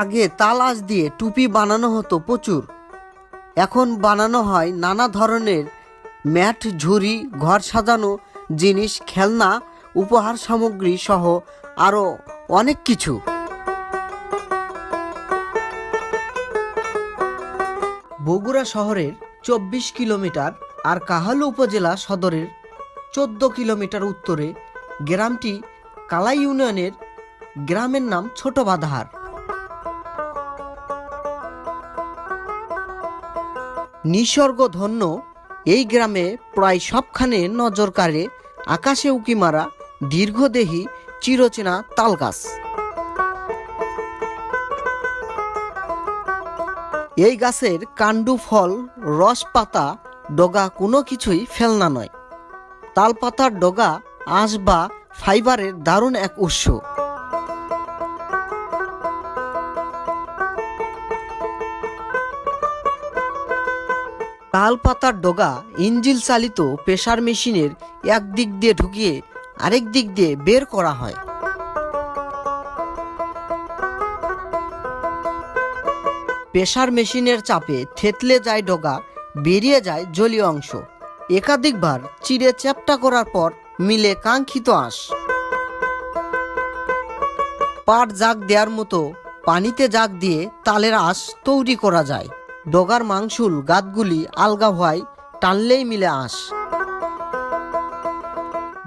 আগে তাল আঁশ দিয়ে টুপি বানানো হতো প্রচুর। এখন বানানো হয় নানা ধরনের ম্যাট, ঝুড়ি, ঘর সাজানো জিনিস, খেলনা, উপহার সামগ্রী সহ আরও অনেক কিছু। বগুড়া শহরের চব্বিশ কিলোমিটার আর কাহালু উপজেলা সদরের চোদ্দ কিলোমিটার উত্তরে গ্রামটি কালাই ইউনিয়নের গ্রামের নাম ছোট বাধার নিসর্গ ধন্য এই গ্রামে প্রায় সবখানে নজর কাড়ে আকাশে উকি মারা দীর্ঘদেহী চিরচেনা তালগাছ। এই গাছের কাণ্ডু ফল, রস পাতা, ডগা কোনো কিছুই ফেলনা নয়। তাল পাতার ডগা আঁশ বা ফাইবারের দারুণ এক উৎস। তাল পাতার ডগা ইঞ্জিল চালিত প্রেসার মেশিনের এক দিক দিয়ে ঢুকিয়ে আরেক দিক দিয়ে বের করা হয়। প্রেসার মেশিনের চাপে থেতলে যায় ডগা, বেরিয়ে যায় জলীয় অংশ। একাধিকবার চিড়ে চ্যাপটা করার পর মিলে কাঙ্ক্ষিত আঁশ। পাট জাগ দেওয়ার মতো পানিতে জাগ দিয়ে তালের আঁশ তৈরি করা যায়। ডগার মাংসুল গাতগুলি আলগা হওয়ায় টানলেই মিলে আঁশ।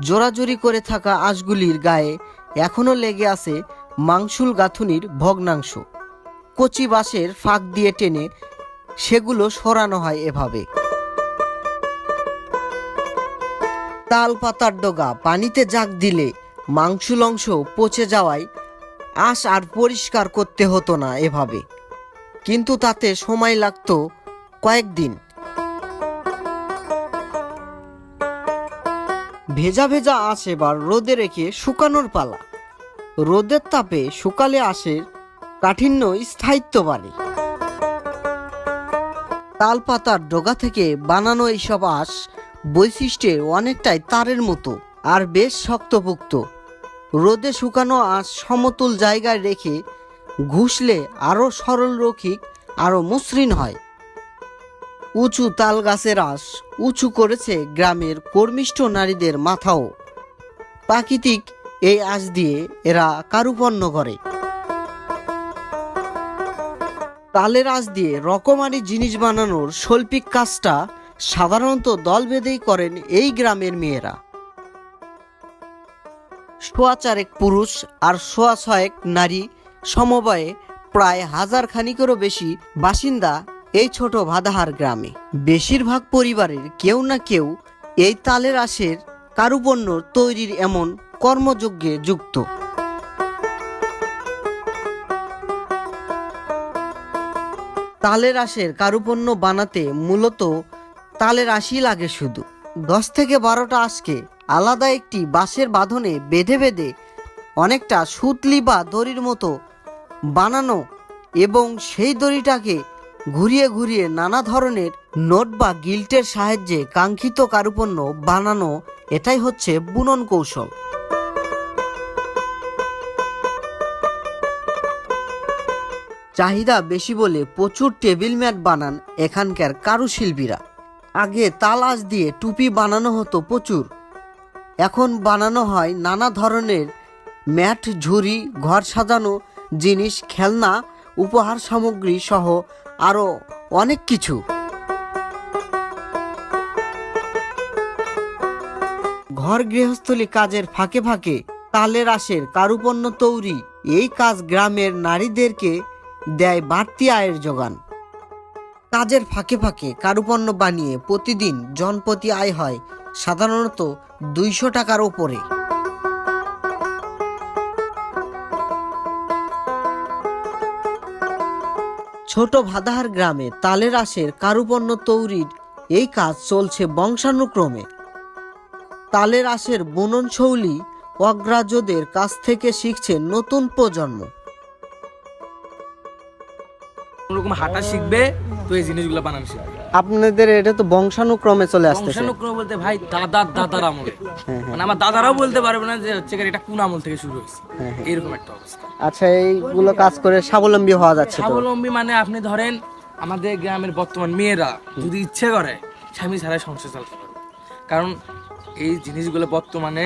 জোরাজোরি করে থাকা আঁশগুলির গায়ে এখনও লেগে আছে মাংসুল গাঁথুনির ভগ্নাংশ। কচি বাঁশের ফাঁক দিয়ে টেনে সেগুলো সরানো হয় এভাবে। তাল পাতার ডগা পানিতে জাগ দিলে মাংসুল অংশ পচে যাওয়ায় আঁশ আর পরিষ্কার করতে হতো না এভাবে। কিন্তু তাতে সময় লাগতো কয়েকদিন। ভেজা ভেজা আঁশ এবার রোদে রেখে শুকানোর পালা। রোদের তাপে শুকালে আঁশের কাঠিন্য স্থায়িত্ব বাড়ে। তাল পাতার ডগা থেকে বানানো এইসব আঁশ বৈশিষ্ট্যে অনেকটাই তারের মতো আর বেশ শক্তপোক্ত। রোদে শুকানো আঁশ সমতল জায়গায় রেখে ঘুষলে আরও সরল রক্ষিক আরও মসৃণ হয়। উঁচু তাল গাছের আঁশ উঁচু করেছে গ্রামের কর্মিষ্ঠ নারীদের মাথাও। প্রাকৃতিক এই আঁশ দিয়ে এরা কারুপণ্য করে। তালের আঁশ দিয়ে রকমারি জিনিস বানানোর শৈল্পিক কাজটা সাধারণত দল বেঁধেই করেন এই গ্রামের মেয়েরা। সোয়া চারেক পুরুষ আর সোয়া ছয়েক নারী সমবায়ে প্রায় হাজার খানিকেরও বেশি বাসিন্দা এই ছোট ভাদাহার গ্রামে। বেশিরভাগ পরিবারের কেউ না কেউ এই তালের আঁশের কারুপণ্য তৈরির এমন কর্মযজ্ঞে যুক্ত। তালের আঁশের কারুপণ্য বানাতে মূলত তালের আশি লাগে শুধু। দশ থেকে বারোটা আঁশকে আলাদা একটি বাঁশের বাঁধনে বেঁধে বেঁধে অনেকটা সুতলি বা দড়ির মতো বানানো এবং সেই দড়িটাকে ঘুরিয়ে ঘুরিয়ে নানা ধরনের নোট বা গিল্টের সাহায্যে কাঙ্ক্ষিত কারুপণ্য বানানো, এটাই হচ্ছে বুনন কৌশল। চাহিদা বেশি বলে প্রচুর টেবিল ম্যাট বানান এখানকার কারুশিল্পীরা। আগে তাল আঁশ দিয়ে টুপি বানানো হতো প্রচুর। এখন বানানো হয় নানা ধরনের ম্যাট, ঝুড়ি, ঘর সাজানো জিনিস, খেলনা, উপহার সামগ্রী সহ আরও অনেক কিছু। ঘর গৃহস্থলী কাজের ফাঁকে ফাঁকে তালের আশের কারুপণ্য তৈরি, এই কাজ গ্রামের নারীদেরকে দেয় বাড়তি আয়ের যোগান। কাজের ফাঁকে ফাঁকে কারুপণ্য বানিয়ে প্রতিদিন জনপ্রতি আয় হয় সাধারণত দুইশো টাকার ওপরে। ছোট ভাদাহার গ্রামে তালের আশের কারুপণ্য তৈরির এই কাজ চলছে বংশানুক্রমে। তালের আশের বুনন অগ্রাজদের কাছ থেকে শিখছে নতুন প্রজন্ম। হাঁটা শিখবে তো এই জিনিসগুলো বানানো শিখবে আপনাদের এটা তো বংশানুক্রমে চলে আসতেছে। বংশানুক্রম বলতে ভাই দাদার দাদার আমলে। হ্যাঁ, হ্যাঁ। মানে আমার দাদারাও বলতে পারবে না যে হচ্ছে এটা কোন আমল থেকে শুরু হয়েছে। হ্যাঁ। এরকম একটা অবস্থা। আচ্ছা এইগুলো কাজ করে স্বাবলম্বী হওয়া যাচ্ছে স্বাবলম্বী মানে আপনি ধরেন আমাদের গ্রামের বর্তমান মেয়েরা যদি ইচ্ছে করে স্বামী ছাড়া সংসার চালাতে পারবে কারণ এই জিনিসগুলো বর্তমানে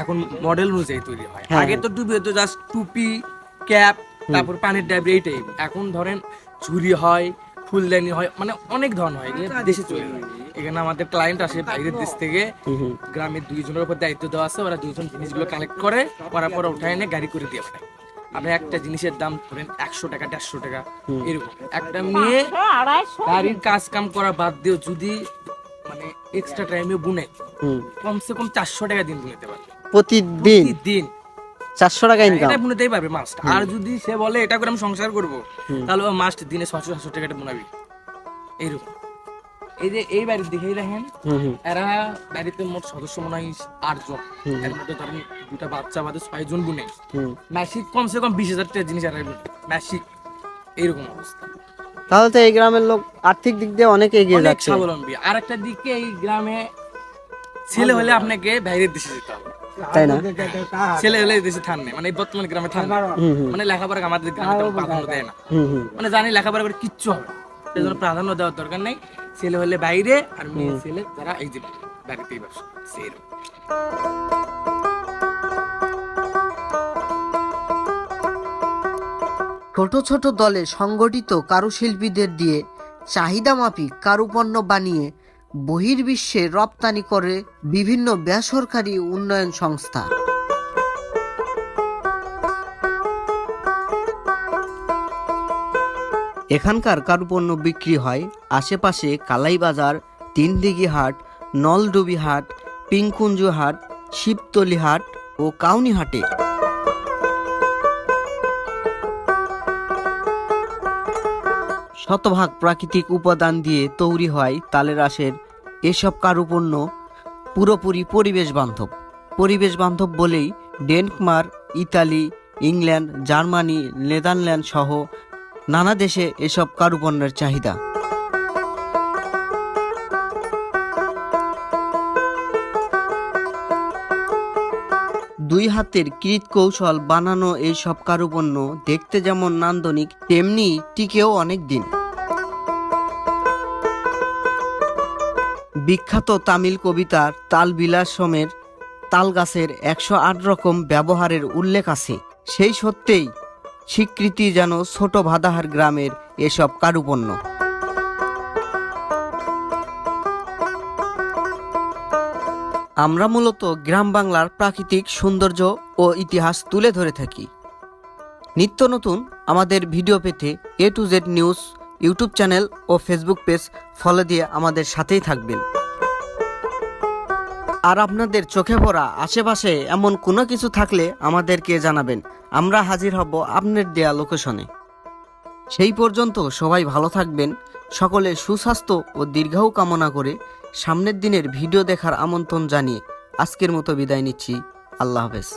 এখন মডেল অনুযায়ী তৈরি হয়। আগে তো টুপি হতো জাস্ট টুপি ক্যাপ তারপর পানির ডাব এই টাইপ এখন ধরেন ঝুরি হয় ফুলদানি হয় মানে অনেক ধরন হয় এগুলো দেশে চলে যায়। এখানে আমাদের ক্লায়েন্ট আসে বাইরের দেশ থেকে। গ্রামের দুইজনের উপর দায়িত্ব দেওয়া আছে ওরা দুইজন জিনিসগুলো কালেক্ট করে করার পর উঠায় এনে গাড়ি করে দিয়ে পাঠায় আপনি একটা জিনিসের দাম ধরেন একশো টাকা দেড়শো টাকা এরকম। একটা মেয়ে গাড়ির কাজ কাম করা বাদ দিয়েও যদি মানে এক্সট্রা টাইমে বুনে হুম। কমসে কম চারশো টাকা দিন বুনেতে পারবে। প্রতিদিন? দিন চারশো টাকা ইনকাম এটা বুনেতেই পারবে মাস্ট আর যদি সে বলে এটা করে আমি সংসার করব তাহলে মাস্ট দিনে ছশো সাতশো টাকাটা বুনাবি। এইরকম। এই যে এই বাড়ির দিকেই দেখেন এরা বাড়িতে মোট সদস্য মনে হয় আটজন এর মধ্যে ধরেন দুটা বাচ্চা বাদে বুনে। মাসিক কমসে কম বিশ হাজার টাকা জিনিস এরা মাসিক। এইরকম অবস্থা। তাহলে তো এই গ্রামের লোক আর্থিক দিক দিয়ে অনেক এগিয়ে যাচ্ছে। স্বাবলম্বী। আর একটা দিকে এই গ্রামে ছেলে হলে আপনাকে বাইরের দেশে যেতে হবে। তাই না? ছেলে হলে দেশে থান নেই মানে বর্তমান গ্রামে থান মানে লেখাপড়া আমাদের গ্রামে তেমন প্রাধান্য দেয় না। মানে জানি লেখাপড়া করে কিচ্ছু হবে। সেজন্য প্রাধান্য দেওয়ার দরকার নাই। ছেলে হলে বাইরে আর মেয়ে ছেলে যারা এই যে বাড়িতেই সেরকম। ছোট ছোট দলে সংগঠিত কারুশিল্পীদের দিয়ে চাহিদা মাফিক কারুপণ্য বানিয়ে বহির্বিশ্বে রপ্তানি করে বিভিন্ন বেসরকারি উন্নয়ন সংস্থা। এখানকার কারুপণ্য বিক্রি হয় আশেপাশে কালাইবাজার, তিনদিঘি হাট, নলডুবি হাট, পিংকুঞ্জু হাট, শিবতলি হাট ও কাউনি হাটে। শতভাগ প্রাকৃতিক উপাদান দিয়ে তৈরি হয় তালের আঁশের এসব কারুপণ্য পুরোপুরি পরিবেশ বান্ধব পরিবেশ বান্ধব বলেই Denmark, Italy, England, Germany, Netherland সহ নানা দেশে এসব কারুপণ্যের চাহিদা। দুই হাতের কৃত কৌশল বানানো এই সব কারুপণ্য দেখতে যেমন নান্দনিক, তেমনি টিকেও অনেক দিন। বিখ্যাত তামিল কবিতার তাল বিলাসমের তাল গাছের একশো আট রকম ব্যবহারের উল্লেখ আছে। সেই সত্যেই স্বীকৃতি যেন ছোট ভাদাহার গ্রামের এসব কারুপণ্য। আমরা মূলত গ্রাম বাংলার প্রাকৃতিক সৌন্দর্য ও ইতিহাস তুলে ধরে থাকি। নিত্য নতুন আমাদের ভিডিও পেতে A to Z news YouTube channel O Facebook page follow দিয়ে আমাদের সাথেই থাকবেন। আর আপনাদের চোখে পড়া আশেপাশে এমন কোনো কিছু থাকলে আমাদেরকে জানাবেন। আমরা হাজির হব আপনার দেয়া লোকেশনে সেই পর্যন্ত সবাই ভালো থাকবেন, সকলে সুস্বাস্থ্য ও দীর্ঘায়ু কামনা করে সামনের দিনের ভিডিও দেখার আমন্ত্রণ জানিয়ে আজকের মতো বিদায় নিচ্ছি। আল্লাহ হাফেজ।